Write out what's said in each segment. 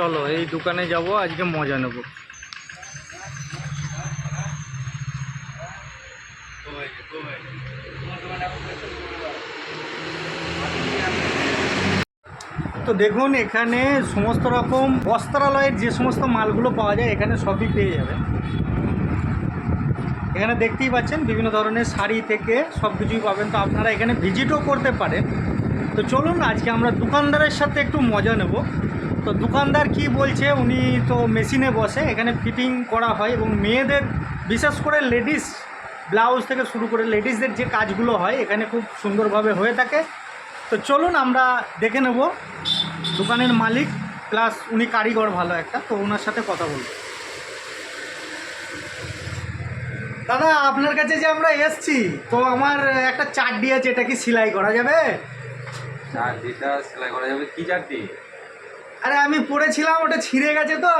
চলো, এই দোকানে যাব, আজকে মজা নেব। তো দেখুন, এখানে সমস্ত রকম বস্ত্রালয়ের যে সমস্ত মালগুলো পাওয়া যায়, এখানে সবই পেয়ে যাবে এখানে দেখতেই পাচ্ছেন, বিভিন্ন ধরনের শাড়ি থেকে সব কিছুই পাবেন। তো আপনারা এখানে ভিজিটও করতে পারেন। তো চলুন, আজকে আমরা দোকানদারের সাথে একটু মজা নেব। তো দোকানদার কি বলছে, উনি তো মেশিনে বসে, এখানে ফিটিং করা হয় এবং মেয়েদের, বিশেষ করে লেডিস ব্লাউজ থেকে শুরু করে লেডিসদের যে কাজগুলো হয়, এখানে খুব সুন্দরভাবে হয়ে থাকে। তো চলুন আমরা দেখে নেব দোকানের মালিক, প্লাস উনি কারিগর ভালো একটা, তো ওনার সাথে কথা বলব। দাদা, আপনার কাছে যে আমরা এসছি, তো আমার একটা চারডি আছে, এটা কি সেলাই করা যাবে? চারটিটা সেলাই করা যাবে, কি চারটি আরে আমি পড়েছিলাম ওটা ছিঁড়ে গেছে তো।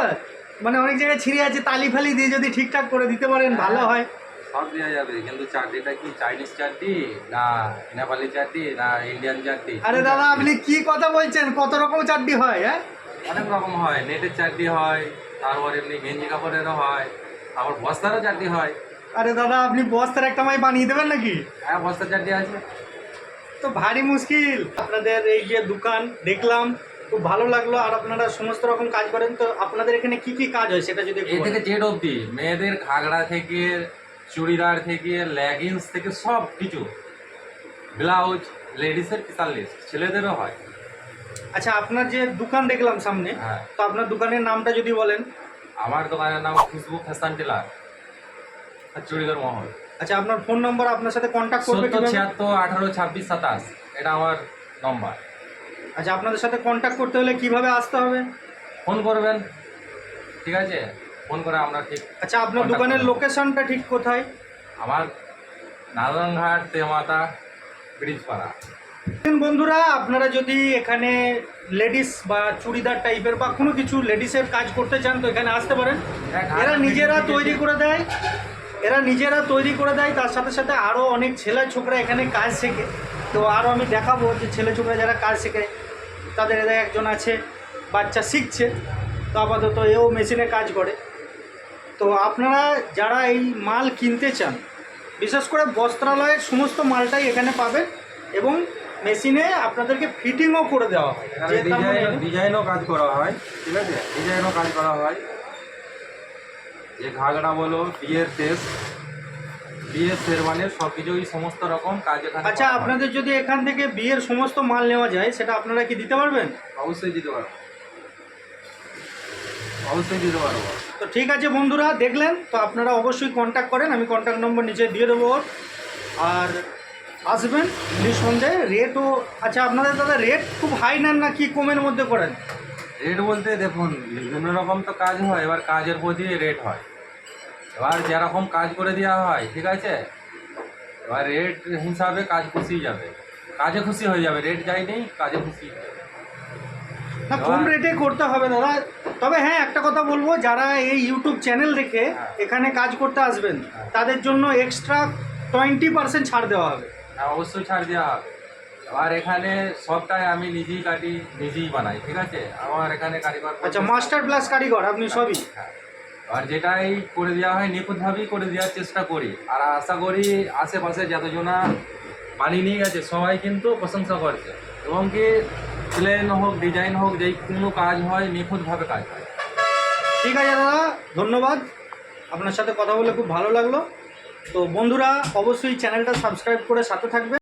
মানে অনেক জায়গায় ছিঁড়ে আছে তালি ফালি দিয়ে যদি ঠিকঠাক করে দিতে পারেন ভালো হয় সব দেওয়া যাবে কিন্তু চারটিটা কি চাইনিজ চারটি না নেপালি চারটি না ইন্ডিয়ান চারটি আরে দাদা আপনি কি কথা বলছেন? কত রকম চারডি হয় হ্যাঁ? অনেক রকম হয় নেটের চারটি হয় তারপর এমনি গেঞ্জি কাপড়েরও হয় আবার বস্তারও চারটি হয়। আরে দাদা আপনি বস্তার একটা মাই বানিয়ে দেবেন নাকি? হ্যাঁ বস্তার চারটি আছে। তো ভারী মুশকিল। আপনাদের এই যে দোকান দেখলাম খুব ভালো লাগল আর আপনারা সমস্ত রকম কাজ করেন তো আপনাদের এখানে কি কি কাজ হয় সেটা যদি এই থেকে জেড অবধি মেয়েদের ঘাগড়া থেকে চুড়িদার থেকে লেগিংস থেকে সব কিছু। ব্লাউজ লেডিসের বিশাল্লিশ ছেলেদেরও হয়। আচ্ছা আপনার যে দোকান দেখলাম সামনে হ্যাঁ। তো আপনার দোকানের নামটা যদি বলেন। আমার দোকানের নাম খুশবু ফ্যাশন টেলার আর চুড়িদার মহল। আচ্ছা আপনার ফোন নম্বর আপনার সাথে কন্ট্যাক্ট করবে সত্তর ছিয়াত্তর আঠারো ছাব্বিশ সাতাশ এটা আমার নম্বর আচ্ছা আপনাদের সাথে কন্ট্যাক্ট করতে হলে কীভাবে আসতে হবে? ফোন করবেন। ঠিক আছে? ফোন করে আমরা ঠিক আচ্ছা আপনার দোকানের লোকেশনটা ঠিক কোথায়? আমার নারায়ণঘাট তেমাতা ব্রিজপাড়া। বন্ধুরা আপনারা যদি এখানে লেডিস বা চুড়িদার টাইপের বা কোনো কিছু লেডিসের কাজ করতে চান তো এখানে আসতে পারেন। হ্যাঁ, এরা নিজেরা তৈরি করে দেয়। এরা নিজেরা তৈরি করে দেয় তার সাথে সাথে আরও অনেক ছেলে ছোকরা এখানে কাজ শেখে। তো আরও আমি দেখাবো যে ছেলে ছোকরা যারা কাজ শেখে তাদের এদের একজন আছে বাচ্চা শিখছে তো আপাতত এও মেশিনে কাজ করে। তো আপনারা যারা এই মাল কিনতে চান বিশেষ করে বস্ত্রালয়ের সমস্ত মালটাই এখানে পাবেন এবং মেশিনে আপনাদেরকে ফিটিংও করে দেওয়া হয়। মানে- ডিজাইন ডিজাইনও কাজ করা হয় ঠিক আছে? ডিজাইনও কাজ করা হয়। যে ঘাগড়া বলো বিয়ের শেষ বিয়ের শেরওয়ানির সব কিছুই সমস্ত রকম কাজ এখানে আচ্ছা করা হয়। আপনাদের যদি এখান থেকে বিয়ের সমস্ত মাল নেওয়া যায় সেটা আপনারা কি দিতে পারবেন? অবশ্যই দিতে পারব। অবশ্যই দিতে পারব। তো ঠিক আছে বন্ধুরা দেখলেন? তো আপনারা অবশ্যই কন্ট্যাক্ট করেন আমি কন্ট্যাক্ট নম্বর নিচে দিয়ে দেবো ওর। আর আসবেন নিঃসন্দেহে রেটও আচ্ছা আপনাদের দাদা রেট খুব হাই নেন না কি কমের মধ্যে করেন? রেট বলতে দেখুন বিভিন্ন রকম তো কাজ হয় এবার কাজের প্রতি রেট হয়। এবার যেরকম কাজ করে দেওয়া হয় ঠিক আছে? এবার রেট হিসাবে কাজ খুশি যাবে। কাজে খুশি হয়ে যাবে। রেট যাই নেই কাজে খুশি হয়ে না কম রেটে করতে হবে দাদা তবে হ্যাঁ একটা কথা বলব যারা এই ইউটিউব চ্যানেল দেখে হ্যাঁ। এখানে কাজ করতে আসবেন তাদের জন্য এক্সট্রা টোয়েন্টি পার্সেন্ট ছাড় দেওয়া হবে। হ্যাঁ অবশ্যই ছাড় দেওয়া হবে। এবার এখানে সবটাই আমি নিজেই কাটি নিজেই বানাই ঠিক আছে? আমার এখানে কারিগর আচ্ছা মাস্টার প্লাস কারিগর আপনি সবই? হ্যাঁ। আর যেটাই করে দেওয়া হয়, নিখুঁতভাবেই করে দেওয়ার চেষ্টা করি। আর আশা করি আশেপাশে যতজনা বানিয়ে নিয়ে গেছে, সবাই কিন্তু প্রশংসা করছে। এবং কি প্লেন হোক, ডিজাইন হোক, যেই কোনো কাজ হয়, নিখুঁতভাবে কাজ হয়। ঠিক আছে দাদা, ধন্যবাদ। আপনার সাথে কথা বলে খুব ভালো লাগল। তো বন্ধুরা, অবশ্যই চ্যানেলটা সাবস্ক্রাইব করে সাথে থাকবে।